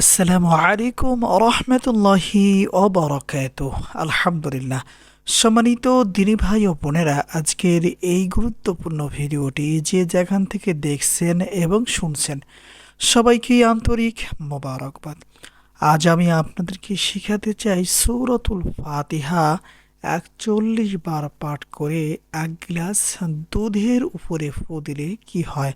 আসসালামু আলাইকুম রহমতুল্লাহি অবরকাত আলহামদুলিল্লাহ। সম্মানিত দিনী ভাই ও বোনেরা, আজকের এই গুরুত্বপূর্ণ ভিডিওটি যে যেখান থেকে দেখছেন এবং শুনছেন, সবাইকে আন্তরিক মোবারকবাদ। আজ আমি আপনাদেরকে শিখাতে চাই সৌরতুল ফাতিহা একচল্লিশ বার পাঠ করে এক গ্লাস দুধের উপরে ফু দিলে কি হয়?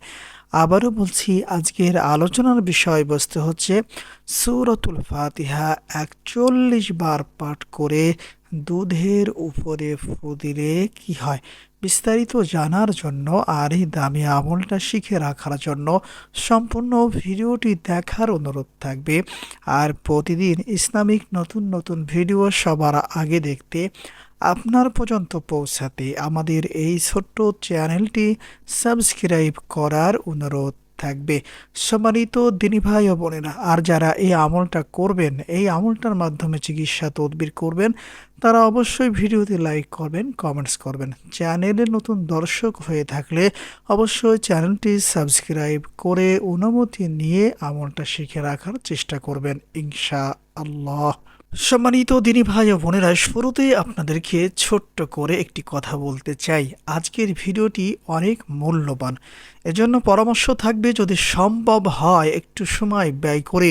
আবারও বলছি, আজকের আলোচনার বিষয়বস্তু হচ্ছে সৌরতুল ফাতিহা একচল্লিশ বার পাঠ করে দুধের উপরে ফু দিলে কি হয়? বিস্তারিত জানার জন্য আর এই দামি আমলটা শিখে রাখার জন্য সম্পূর্ণ ভিডিওটি দেখার অনুরোধ থাকবে। আর প্রতিদিন ইসলামিক নতুন নতুন ভিডিও সবার আগে দেখতে আপনার পর্যন্ত পৌঁছাতে আমাদের এই ছোট্ট চ্যানেলটি সাবস্ক্রাইব করার অনুরোধ থাকবে। সম্মানিত দিনী ভাই ও বোনেরা, আর যারা এই আমলটা করবেন, এই আমলটার মাধ্যমে চিকিৎসা তদবির করবেন, তারা অবশ্যই ভিডিওতে লাইক করবেন, কমেন্টস করবেন। চ্যানেলে নতুন দর্শক হয়ে থাকলে অবশ্যই চ্যানেলটি সাবস্ক্রাইব করে অনুমতি নিয়ে আমলটা শিখে রাখার চেষ্টা করবেন ইনশা আল্লাহ সম্মানিত দিনী ভাই ও বোনেরা, শুরুতে আপনাদেরকে ছোট্ট করে একটি কথা বলতে চাই। আজকের ভিডিওটি অনেক মূল্যবান। এজন্য পরামর্শ থাকবে, যদি সম্ভব হয় একটু সময় ব্যয় করে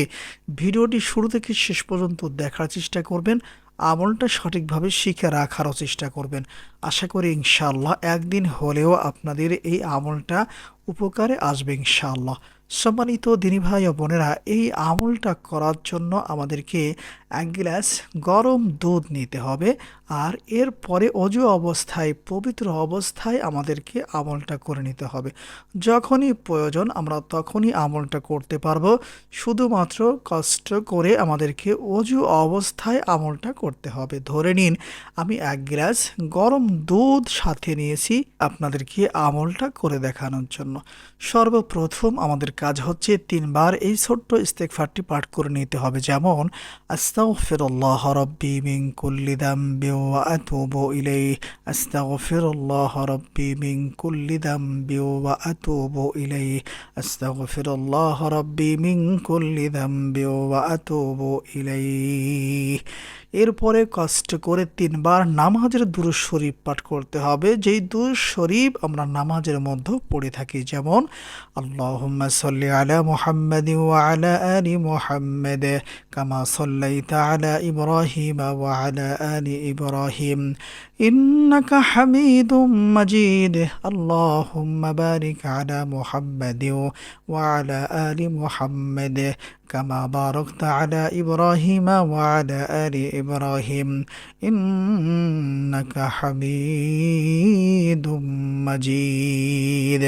ভিডিওটি শুরু থেকে শেষ পর্যন্ত দেখার চেষ্টা করবেন, আমলটা সঠিকভাবে শিখে রাখারও চেষ্টা করবেন। আশা করি ইনশাআল্লাহ একদিন হলেও আপনাদের এই আমলটা উপকারে আসবে ইনশাআল্লাহ। সম্মানিত দিনী ভাই ও বোনেরা, এই আমলটা করার জন্য আমাদেরকে এক গ্লাস গরম দুধ নিতে হবে আর এর পরে অজু অবস্থায়, পবিত্র অবস্থায় আমাদেরকে আমলটা করে নিতে হবে। যখনই প্রয়োজন আমরা তখনই আমলটা করতে পারব। শুধুমাত্র কষ্ট করে আমাদেরকে অজু অবস্থায় আমলটা করতে হবে। ধরে নিন, আমি এক গ্লাস গরম দুধ সাথে নিয়েছি আপনাদেরকে আমলটা করে দেখানোর জন্য। সর্বপ্রথম আমাদের কাজ হচ্ছে তিনবার এই ছোট্ট ইস্তেকফারটি পাঠ করে নিতে হবে। যেমন, আস্তাগফিরুল্লাহ রব্বি মিন কুল্লি দামবি ওয়া আতুবু ইলাইহি। আস্তাগফিরুল্লাহ রব্বি মিন কুল্লি দামবি ওয়া আতুবু ইলাইহি। আস্তাগফিরুল্লাহ রব্বি মিন কুল্লি দামবি ওয়া আতুবু ইলাইহি। এরপরে কষ্ট করে তিনবার নামাজের দুরুজ শরীফ পাঠ করতে হবে। যেই দুরুজ শরীফ আমরা নামাজের মধ্যে পড়ে থাকি, যেমন, আল্লাহুম্মা সাল্লি আলা মুহাম্মাদি আলা আলি মুহাম্মাদ কামা সাল্লাইতা আলা ইব্রাহিম আলা আলি ইব্রাহিম। ইন্নাকা হামিদুম মাজিদ। আল্লাহুম্মা বারিক আলা মুহাম্মাদি ওয়া আলা আলি كما باركت على إبراهيم وعلى آل إبراهيم إنك حميد مجيد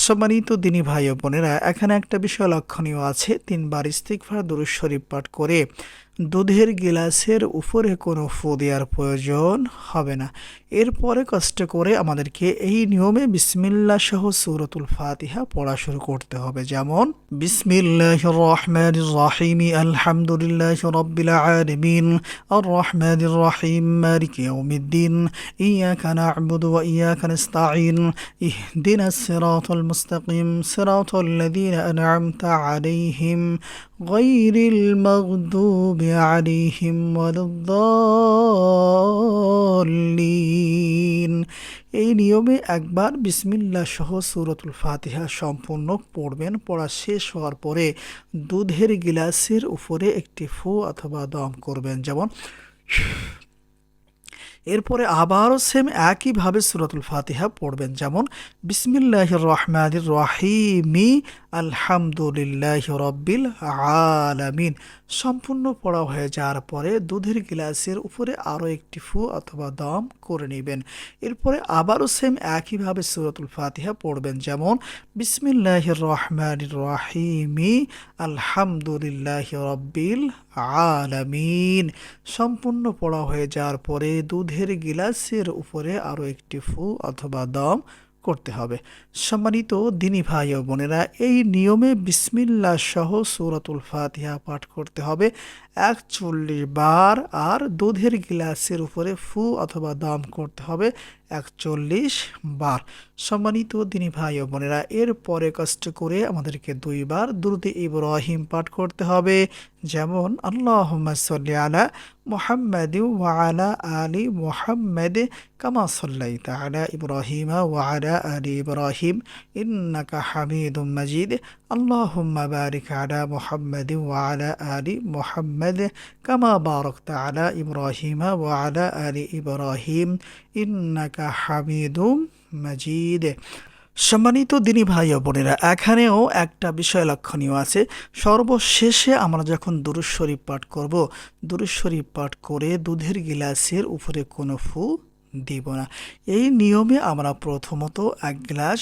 সম্মানিত দিনী ভাই ও বোনেরা এখানে একটা বিষয় লক্ষণীয় আছে তিনবার ইস্তিকফার দুরুজ শরীফ পাঠ করে দুধের গিলাসের উপরে কোনো ফু দেওয়ার প্রয়োজন হবে না। এরপরে কষ্ট করে আমাদেরকে এই নিয়মে বিসমিল্লা সহ সুরতুল ফাতিহা পড়া শুরু করতে হবে। যেমন বিসমিল্লাহ রহমান রাহিম, আলহামদুলিল্লাহ রব্বিল আলামিন আর রহমান রাহিম, মালিক ইয়াউমিদ্দিন, ইয়াকা না'বুদু ওয়া ইয়াকা নাস্তাঈন, ইহদিনাস সিরাতাল মুস্তাকিম, সিরাতাল লাযীনা আন'আমতা আলাইহিম غير المغضوب عليهم ولا الضالين এই নিয়মে একবার বিসমিল্লা সহ সুরতুল ফাতিহা সম্পূর্ণ পড়বেন পড়া শেষ হওয়ার পরে দুধের গিলাসের উপরে একটি ফু অথবা দম করবেন যেমন এরপরে আবারও সেম একইভাবে সুরতুল ফাতিহা পড়বেন যেমন বিসমিল্লাহ রহমান রাহিমি আলহামদুলিল্লাহ রব্বিল আলামিন। সম্পূর্ণ পড়া হয়ে যাওয়ার পরে দুধের গ্লাসের উপরে আরও একটি ফু অথবা দম করে নেবেন। এরপরে আবারও সেম একইভাবে সুরতুল ফাতিহা পড়বেন, যেমন, বিসমিল্লাহ রহমান রাহিমি, আলহামদুলিল্লাহ রব্বিল আলামিন। সম্পূর্ণ পড়া হয়ে যাওয়ার পরে দুধের গিলাসের উপরে আরও একটি ফু অথবা দম করতে হবে। সম্মানিত দিনী ভাই ও বোনেরা, এই নিয়মে বিসমিল্লা সহ সুরাতুল ফাতিহা পাঠ করতে হবে। একচল্লিশ বার আর দুধের গিলাসের উপরে ফু অথবা দম করতে হবে একচল্লিশ বার। সম্মানিত দিনী ভাই ও বোনেরা, এর পরে কষ্ট করে আমাদেরকে দুইবার দুরুদে ইব্রাহিম পাঠ করতে হবে। যেমন আল্লাহ সাল্লি আলা মোহাম্মদ ওয়ালা আলী মোহাম্মদ কামা সাল্লাই তালা ইব্রাহিম ওয়ালা আলী ইব্রাহিম ইন্নাকা হামিদ মজিদ। আল্লাহ বারিক আলা মোহাম্মদ ওয়ালা আলী মোহাম্মদ। محمد كما باركت على إبراهيم وعلى آل إبراهيم إنك حميد مجيد সম্মানিত দিনী ভাই ও বোনেরা এখানেও একটা বিষয় লক্ষণীয় আছে সর্বশেষে আমরা যখন দুরুজ শরীফ পাঠ করব দুরুজ শরীফ পাঠ করে দুধের গিলাসের উপরে কোনো ফু দিব না। এই নিয়মে আমরা প্রথমত এক গ্লাস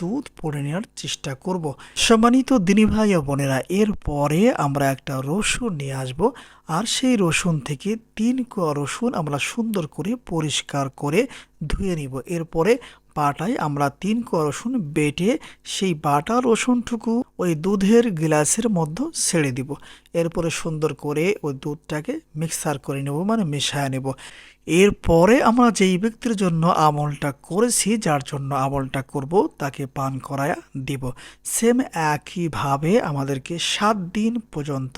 দুধ পড়ে নেওয়ার চেষ্টা করব। সম্মানিত দিনী ভাই ও বোনেরা, এরপরে আমরা একটা রসুন নিয়ে আসব আর সেই রসুন থেকে তিন কোয়া রসুন আমরা সুন্দর করে পরিষ্কার করে ধুয়ে নিব। এরপরে পাটায় আমরা তিন কোয়া রসুন বেটে সেই বাটা রসুনটুকু ওই দুধের গ্লাসের মধ্যে ছেড়ে দিব। এরপরে সুন্দর করে ওই দুধটাকে মিক্সার করে নেব মানে মিশায় নেব। এরপরে আমরা যেই ব্যক্তির জন্য আমলটা করেছি, যার জন্য আমলটা করব, তাকে পান করায়া দিব। সেম একইভাবে আমাদেরকে সাত দিন পর্যন্ত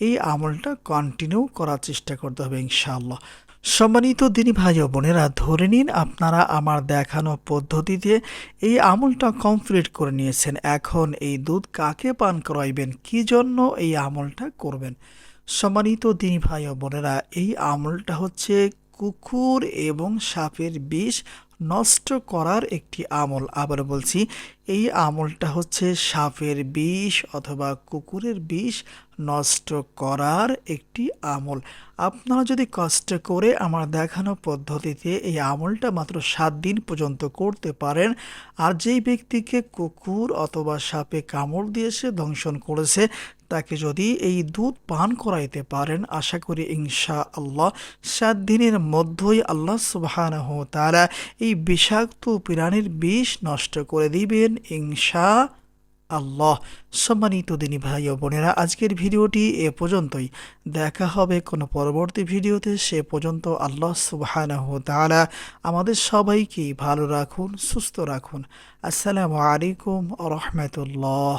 এই আমলটা কন্টিনিউ করার চেষ্টা করতে হবে ইনশাআল্লাহ। সম্মানিত দিনী ভাই ও বোনেরা, ধরে নিন আপনারা আমার দেখানো পদ্ধতিতে এই আমলটা কমপ্লিট করে নিয়েছেন। এখন এই দুধ কাকে পান করাইবেন? কি জন্য এই আমলটা করবেন? সম্মানিত দিনী ভাই ও বোনেরা, এই আমলটা হচ্ছে কুকুর এবং সাপের বিষ নষ্ট করার একটি আমল। আবার বলছি এই আমলটা হচ্ছে সাপের বিষ অথবা কুকুরের বিষ নষ্ট করার একটি আমল। আপনারা যদি কষ্ট করে আমার দেখানো পদ্ধতিতে এই আমলটা মাত্র সাত দিন পর্যন্ত করতে পারেন, আর যেই ব্যক্তিকে কুকুর অথবা সাপে কামড় দিয়েছে দংশন করেছে, তাকে যদি এই দুধ পান করাইতে পারেন, আশা করি ইনশা আল্লাহ সাত দিনের মধ্যেই আল্লাহ সুবাহানহ তারা এই বিষাক্ত প্রাণীর বিষ নষ্ট করে দিবেন ইনশা আল্লাহ। সম্মানিত দিনী ভাই ও বোনেরা, আজকের ভিডিওটি এ পর্যন্তই। দেখা হবে কোনো পরবর্তী ভিডিওতে, সে পর্যন্ত আল্লাহ সুবাহানহ তালা আমাদের সবাইকে ভালো রাখুন, সুস্থ রাখুন। আসসালামু আলাইকুম রহমতুল্লাহ।